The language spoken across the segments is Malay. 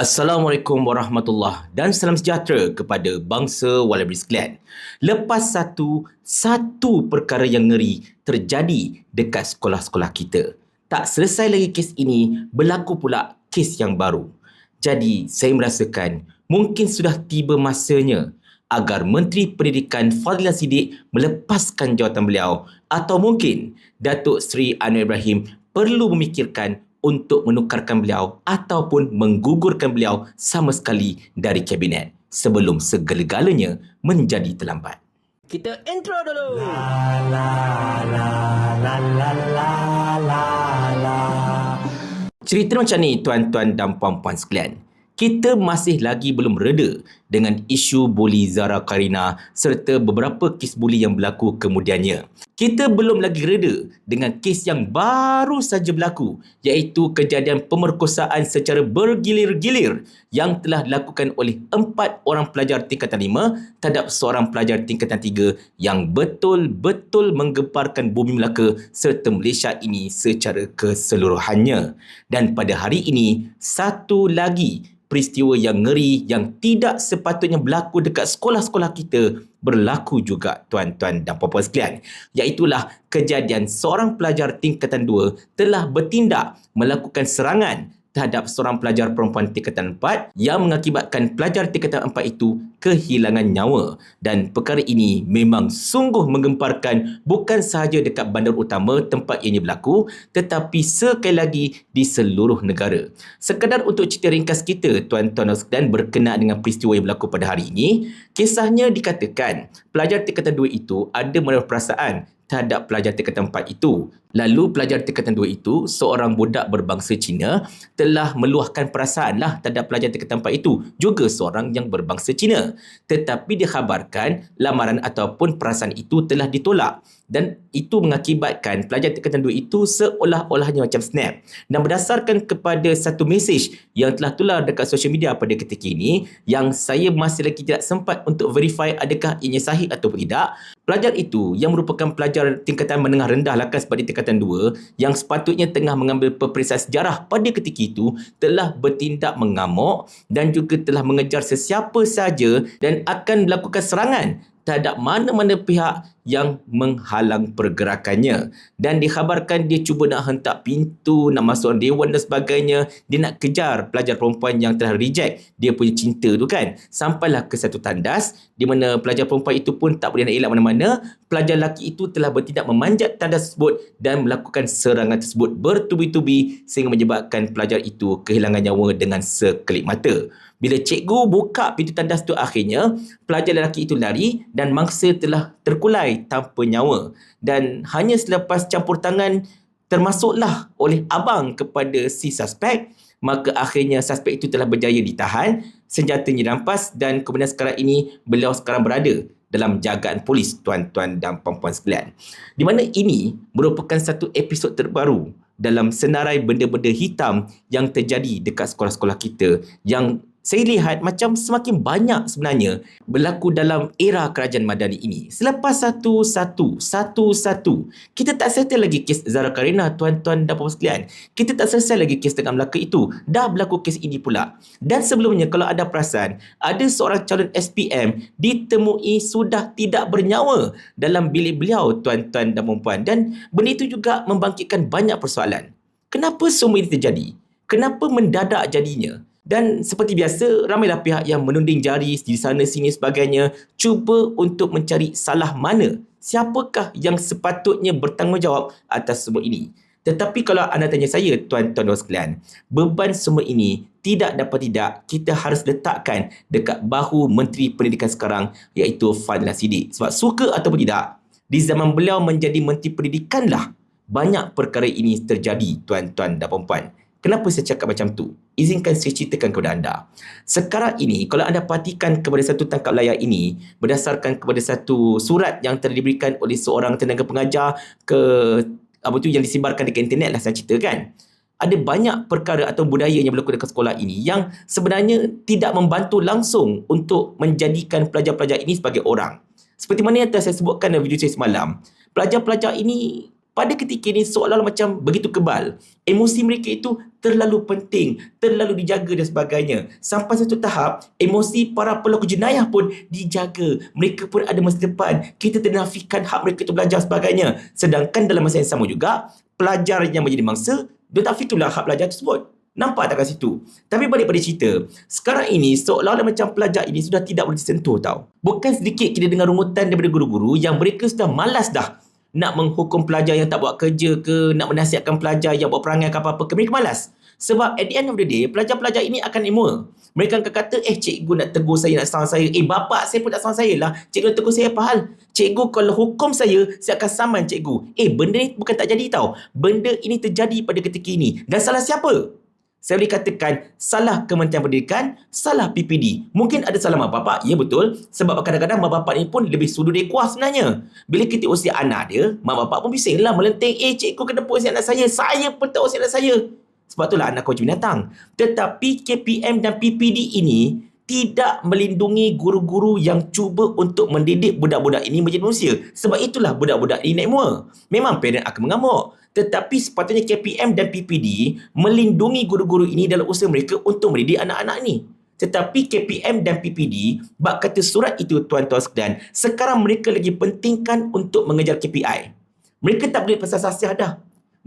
Assalamualaikum warahmatullahi dan salam sejahtera kepada bangsa Wallaby sekalian. Lepas satu, satu perkara yang ngeri terjadi dekat sekolah-sekolah kita. Tak selesai lagi kes ini, berlaku pula kes yang baru. Jadi, saya merasakan mungkin sudah tiba masanya agar Menteri Pendidikan Fadila Sidik melepaskan jawatan beliau atau mungkin Datuk Seri Anwar Ibrahim perlu memikirkan untuk menukarkan beliau ataupun menggugurkan beliau sama sekali dari kabinet sebelum segala-galanya menjadi terlambat. Kita intro dulu. La la la la la la la la. Cerita macam ni tuan-tuan dan puan-puan sekalian. Kita masih lagi belum reda dengan isu buli Zara Karina serta beberapa kes buli yang berlaku kemudiannya. Kita belum lagi reda dengan kes yang baru saja berlaku iaitu kejadian pemerkosaan secara bergilir-gilir yang telah dilakukan oleh empat orang pelajar tingkatan lima terhadap seorang pelajar tingkatan tiga yang betul-betul menggemparkan bumi Melaka serta Malaysia ini secara keseluruhannya. Dan pada hari ini, satu lagi peristiwa yang ngeri yang tidak sepatutnya berlaku dekat sekolah-sekolah kita berlaku juga tuan-tuan dan puan-puan sekalian. Iaitulah kejadian seorang pelajar tingkatan 2 telah bertindak melakukan serangan terhadap seorang pelajar perempuan tingkatan 4 yang mengakibatkan pelajar tingkatan 4 itu kehilangan nyawa dan perkara ini memang sungguh menggemparkan bukan sahaja dekat bandar utama tempat ianya berlaku tetapi sekali lagi di seluruh negara. Sekadar untuk cerita ringkas kita tuan-tuan dan berkenaan dengan peristiwa yang berlaku pada hari ini, kisahnya dikatakan pelajar tingkatan 2 itu ada menaruh perasaan terhadap pelajar tingkatan 4 itu. Lalu pelajar tingkatan 2 itu, seorang budak berbangsa Cina telah meluahkan perasaan lah terhadap pelajar tingkatan 4 itu. Juga seorang yang berbangsa Cina. Tetapi dikhabarkan lamaran ataupun perasaan itu telah ditolak. Dan itu mengakibatkan pelajar tingkatan 2 itu seolah-olahnya macam snap. Dan berdasarkan kepada satu mesej yang telah tular dekat social media pada ketika ini, yang saya masih lagi tidak sempat untuk verify adakah ianya sahih atau tidak, pelajar itu yang merupakan pelajar tingkatan menengah rendah kan seperti tingkatan 2 yang sepatutnya tengah mengambil peperiksaan sejarah pada ketika itu telah bertindak mengamuk dan juga telah mengejar sesiapa saja dan akan melakukan serangan terhadap mana-mana pihak yang menghalang pergerakannya. Dan dikhabarkan dia cuba nak hentak pintu nak masuk dewan dan sebagainya. Dia nak kejar pelajar perempuan yang telah reject dia punya cinta tu kan. Sampailah ke satu tandas di mana pelajar perempuan itu pun tak boleh nak elak mana-mana. Pelajar lelaki itu telah bertindak memanjat tandas tersebut dan melakukan serangan tersebut bertubi-tubi sehingga menyebabkan pelajar itu kehilangan nyawa dengan sekelip mata bila cikgu buka pintu tandas tu akhirnya, pelajar lelaki itu lari dan mangsa telah terkulai tanpa nyawa. Dan hanya selepas campur tangan termasuklah oleh abang kepada si suspek, maka akhirnya suspek itu telah berjaya ditahan, senjatanya dirampas dan kemudian sekarang ini beliau sekarang berada dalam jagaan polis tuan-tuan dan puan-puan sekalian. Di mana ini merupakan satu episod terbaru dalam senarai benda-benda hitam yang terjadi dekat sekolah-sekolah kita yang saya lihat macam semakin banyak sebenarnya berlaku dalam era kerajaan Madani ini. Selepas satu-satu, satu-satu, kita tak settle lagi kes Zara Karina, tuan-tuan dan puan sekalian. Kita tak selesai lagi kes dengan Melaka itu. Dah berlaku kes ini pula. Dan sebelumnya kalau ada perasan, ada seorang calon SPM ditemui sudah tidak bernyawa dalam bilik beliau, tuan-tuan dan puan Dan benda itu juga membangkitkan banyak persoalan. Kenapa semua ini terjadi? Kenapa mendadak jadinya? Dan seperti biasa, ramailah pihak yang menunding jari di sana sini sebagainya cuba untuk mencari salah mana siapakah yang sepatutnya bertanggungjawab atas semua ini. Tetapi kalau anda tanya saya, tuan-tuan dan sekalian, beban semua ini tidak dapat tidak kita harus letakkan dekat bahu Menteri Pendidikan sekarang iaitu Fadlan Sidik. Sebab suka ataupun tidak, di zaman beliau menjadi Menteri Pendidikan lah banyak perkara ini terjadi tuan-tuan dan puan-puan. Kenapa saya cakap macam tu? Izinkan saya ceritakan kepada anda. Sekarang ini, kalau anda perhatikan kepada satu tangkap layar ini, berdasarkan kepada satu surat yang telah diberikan oleh seorang tenaga pengajar ke apa tu yang disebarkan dekat internet lah saya cerita kan. Ada banyak perkara atau budaya yang berlaku dekat sekolah ini yang sebenarnya tidak membantu langsung untuk menjadikan pelajar-pelajar ini sebagai orang. Seperti mana yang telah saya sebutkan dalam video saya semalam, pelajar-pelajar ini pada ketika ini seolah-olah macam begitu kebal. Emosi mereka itu terlalu penting, terlalu dijaga dan sebagainya. Sampai satu tahap, emosi para pelaku jenayah pun dijaga. Mereka pun ada masa depan. Kita ternafikan hak mereka untuk belajar sebagainya. Sedangkan dalam masa yang sama juga, pelajar yang menjadi mangsa, dia tak fikirlah hak pelajar tersebut. Nampak tak kat situ? Tapi balik pada cerita, sekarang ini seolah-olah macam pelajar ini sudah tidak boleh disentuh tau. Bukan sedikit kita dengar rungutan daripada guru-guru yang mereka sudah malas dah nak menghukum pelajar yang tak buat kerja ke, nak menasihatkan pelajar yang buat perangai ke apa-apa ke. Mereka malas. Sebab at the end of the day, pelajar-pelajar ini akan emo. Mereka akan kata, eh cikgu nak tegur saya, nak saman saya. Eh bapak saya pun nak saman saya lah. Cikgu nak tegur saya apa hal? Cikgu kalau hukum saya, saya akan saman cikgu. Eh benda ni bukan tak jadi tau. Benda ini terjadi pada ketika ini. Dan salah siapa? Saya boleh katakan salah Kementerian Pendidikan, salah PPD. Mungkin ada salah mak bapak, ya betul. Sebab kadang-kadang mak bapak ni pun lebih sudu kuah sebenarnya. Bila kita usia anak dia, mak bapak pun bising lah melenteng, eh cikgu kena usia anak saya, saya pun tak usia anak saya. Sebab itulah anak kau binatang. Tetapi KPM dan PPD ini tidak melindungi guru-guru yang cuba untuk mendidik budak-budak ini menjadi manusia. Sebab itulah budak-budak ini naik mua. Memang parent akan mengamuk. Tetapi sepatutnya KPM dan PPD melindungi guru-guru ini dalam usaha mereka untuk mendidik anak-anak ini. Tetapi KPM dan PPD, bak kata surat itu tuan-tuan sekalian, sekarang mereka lagi pentingkan untuk mengejar KPI. Mereka tak boleh pasal sasiah dah.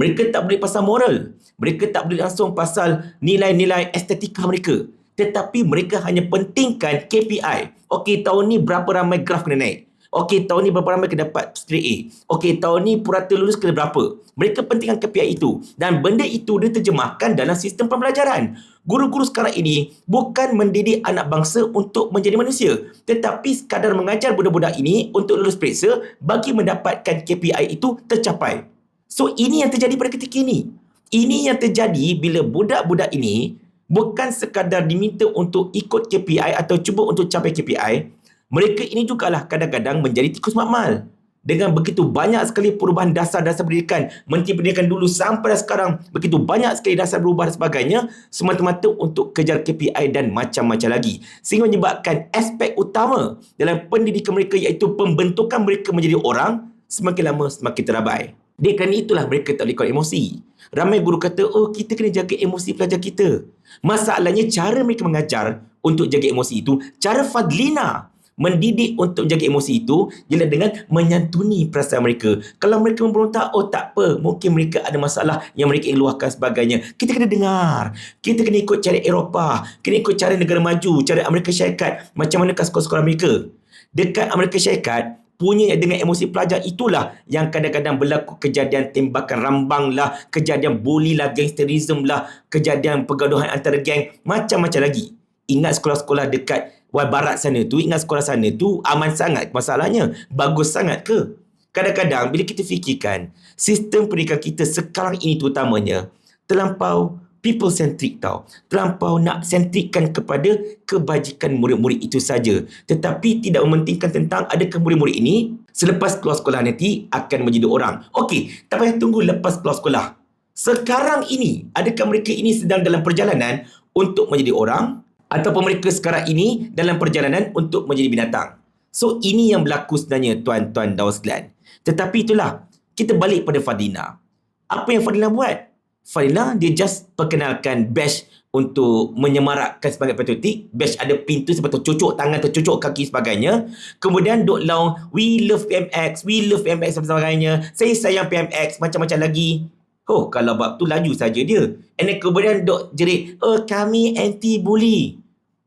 Mereka tak boleh pasal moral. Mereka tak boleh langsung pasal nilai-nilai estetika mereka. Tetapi mereka hanya pentingkan KPI. Okey, tahun ni berapa ramai graf kena naik? Okey, tahun ni berapa ramai kena dapat straight A? Okey, tahun ni purata lulus kena berapa? Mereka pentingkan KPI itu. Dan benda itu diterjemahkan dalam sistem pembelajaran. Guru-guru sekarang ini bukan mendidik anak bangsa untuk menjadi manusia. Tetapi sekadar mengajar budak-budak ini untuk lulus periksa bagi mendapatkan KPI itu tercapai. So, ini yang terjadi pada ketika ini. Ini yang terjadi bila budak-budak ini bukan sekadar diminta untuk ikut KPI atau cuba untuk capai KPI, mereka ini jugalah kadang-kadang menjadi tikus makmal. Dengan begitu banyak sekali perubahan dasar-dasar pendidikan, Menteri Pendidikan dulu sampai sekarang, begitu banyak sekali dasar berubah dan sebagainya, semata-mata untuk kejar KPI dan macam-macam lagi. Sehingga menyebabkan aspek utama dalam pendidikan mereka iaitu pembentukan mereka menjadi orang, semakin lama semakin terabai. Dia kerana itulah mereka tak boleh kuat emosi. Ramai guru kata, oh kita kena jaga emosi pelajar kita. Masalahnya cara mereka mengajar untuk jaga emosi itu, cara Fadlina mendidik untuk menjaga emosi itu ialah dengan menyantuni perasaan mereka. Kalau mereka memberontak, oh tak apa, mungkin mereka ada masalah yang mereka ingin luahkan sebagainya. Kita kena dengar. Kita kena ikut cara Eropah, kena ikut cara negara maju, cara Amerika Syarikat, macam mana sekolah-sekolah mereka. Dekat Amerika Syarikat, punya dengan emosi pelajar itulah yang kadang-kadang berlaku kejadian tembakan rambang lah, kejadian bully lah, gangsterism lah, kejadian pergaduhan antara geng, macam-macam lagi. Ingat sekolah-sekolah dekat Wal barat sana tu, ingat sekolah sana tu aman sangat masalahnya. Bagus sangat ke? Kadang-kadang bila kita fikirkan, sistem pendidikan kita sekarang ini terutamanya terlampau people centric tau. Terlampau nak sentrikkan kepada kebajikan murid-murid itu saja. Tetapi tidak mementingkan tentang adakah murid-murid ini selepas keluar sekolah nanti akan menjadi orang. Okey, tak payah tunggu lepas keluar sekolah. Sekarang ini, adakah mereka ini sedang dalam perjalanan untuk menjadi orang ataupun mereka sekarang ini dalam perjalanan untuk menjadi binatang. So ini yang berlaku sebenarnya tuan-tuan dan sekalian. Tetapi itulah kita balik pada Fadina. Apa yang Fadina buat? Fadina dia just perkenalkan badge untuk menyemarakkan sebagai patriotik. Badge ada pintu sebab tercucuk tangan, tercucuk kaki sebagainya. Kemudian duk long, we love PMX, we love PMX dan sebagainya. Saya sayang PMX, macam-macam lagi. Oh, kalau bab tu laju saja dia. And then kemudian duk jerit, oh kami anti-bully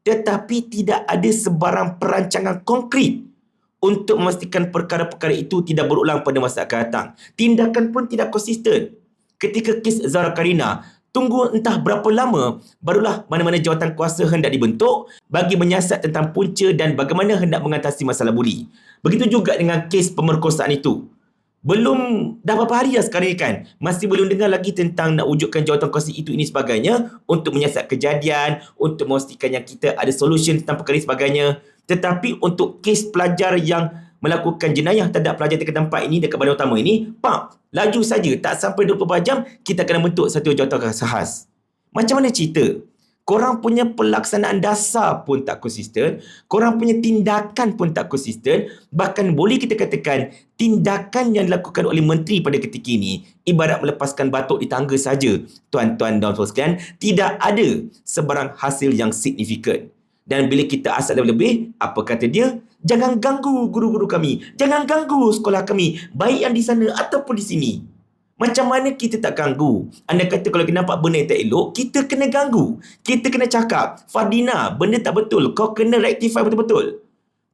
tetapi tidak ada sebarang perancangan konkret untuk memastikan perkara-perkara itu tidak berulang pada masa akan datang. Tindakan pun tidak konsisten. Ketika kes Zara Karina, tunggu entah berapa lama barulah mana-mana jawatan kuasa hendak dibentuk bagi menyiasat tentang punca dan bagaimana hendak mengatasi masalah buli. Begitu juga dengan kes pemerkosaan itu belum dah berapa hari dah sekarang ni kan? Masih belum dengar lagi tentang nak wujudkan jawatan kuasa itu ini sebagainya untuk menyiasat kejadian untuk memastikan yang kita ada solution tentang perkara sebagainya. Tetapi untuk kes pelajar yang melakukan jenayah terhadap pelajar tingkat tempat ini dekat badan utama ini pak laju saja. Tak sampai 24 jam kita kena bentuk satu jawatan kuasa khas. Macam mana cerita Korang punya pelaksanaan dasar pun tak konsisten. Korang punya tindakan pun tak konsisten. Bahkan boleh kita katakan tindakan yang dilakukan oleh menteri pada ketika ini ibarat melepaskan batuk di tangga saja. Tuan-tuan dan puan sekalian, tidak ada sebarang hasil yang signifikan. Dan bila kita asal lebih-lebih, apa kata dia? Jangan ganggu guru-guru kami. Jangan ganggu sekolah kami. Baik yang di sana ataupun di sini. Macam mana kita tak ganggu? Anda kata kalau kita nampak benda yang tak elok, kita kena ganggu. Kita kena cakap, Fadina, benda tak betul. Kau kena rectify betul-betul.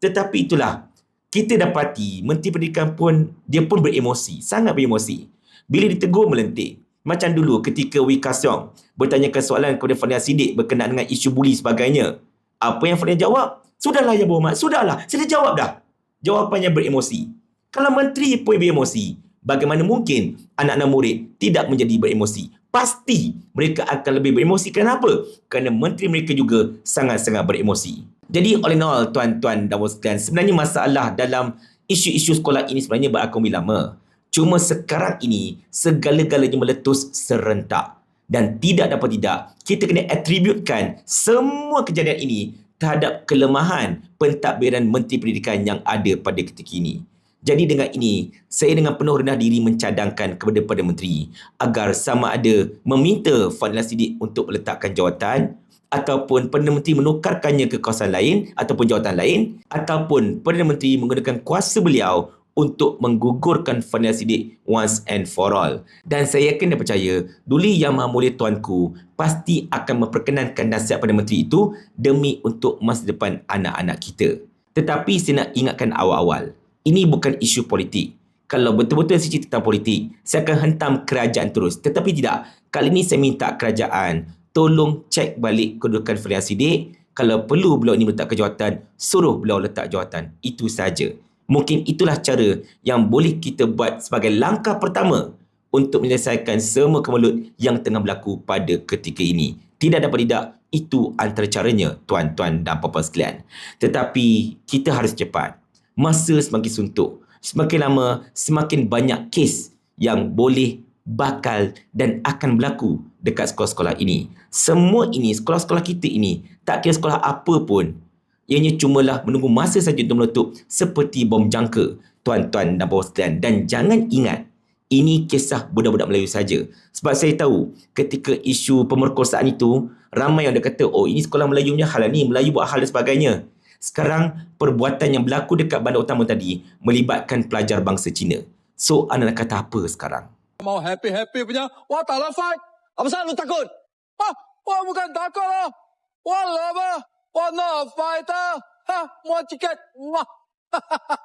Tetapi itulah, kita dapati Menteri Pendidikan pun, dia pun beremosi. Sangat beremosi. Bila ditegur, melentik. Macam dulu ketika Wee Ka Siong bertanyakan soalan kepada Fadina Sidik berkenaan dengan isu buli sebagainya. Apa yang Fadina jawab? Sudahlah ya Muhammad, sudahlah. Saya dah jawab dah. Jawapannya beremosi. Kalau menteri pun beremosi, bagaimana mungkin anak-anak murid tidak menjadi beremosi? Pasti mereka akan lebih beremosi. Kenapa? Kerana menteri mereka juga sangat-sangat beremosi. Jadi oleh nol tuan-tuan dan puan sekalian, sebenarnya masalah dalam isu-isu sekolah ini sebenarnya berakumi lama. Cuma sekarang ini segala-galanya meletus serentak. Dan tidak dapat tidak, kita kena atributkan semua kejadian ini terhadap kelemahan pentadbiran Menteri Pendidikan yang ada pada ketika ini. Jadi dengan ini, saya dengan penuh rendah diri mencadangkan kepada Perdana Menteri agar sama ada meminta Fadlan Sidik untuk meletakkan jawatan ataupun Perdana Menteri menukarkannya ke kawasan lain ataupun jawatan lain ataupun Perdana Menteri menggunakan kuasa beliau untuk menggugurkan Fadlan Sidik once and for all. Dan saya yakin dan percaya, Duli Yang Maha Mulia Tuanku pasti akan memperkenankan nasihat Perdana Menteri itu demi untuk masa depan anak-anak kita. Tetapi saya nak ingatkan awal-awal, ini bukan isu politik. Kalau betul-betul saya cerita tentang politik, saya akan hentam kerajaan terus. Tetapi tidak. Kali ini saya minta kerajaan tolong cek balik kedudukan Fadlan Sidik. Kalau perlu beliau ini letak jawatan, suruh beliau letak jawatan. Itu saja. Mungkin itulah cara yang boleh kita buat sebagai langkah pertama untuk menyelesaikan semua kemelut yang tengah berlaku pada ketika ini. Tidak dapat tidak, itu antara caranya tuan-tuan dan puan-puan sekalian. Tetapi kita harus cepat masa semakin suntuk. Semakin lama, semakin banyak kes yang boleh, bakal dan akan berlaku dekat sekolah-sekolah ini. Semua ini, sekolah-sekolah kita ini, tak kira sekolah apa pun, ianya cumalah menunggu masa saja untuk meletup seperti bom jangka, tuan-tuan dan puan sekalian. Dan jangan ingat, ini kisah budak-budak Melayu saja. Sebab saya tahu ketika isu pemerkosaan itu, ramai yang dia kata, oh ini sekolah Melayu punya hal ni, Melayu buat hal dan sebagainya. Sekarang perbuatan yang berlaku dekat bandar utama tadi melibatkan pelajar bangsa Cina. So anda nak kata apa sekarang? mau happy-happy punya. Wah, tak lah fight. Apa salah lu takut? Wah, wah bukan takut lah. Wah, lama. Wah, no fighter. Ha, mau tiket. Wah.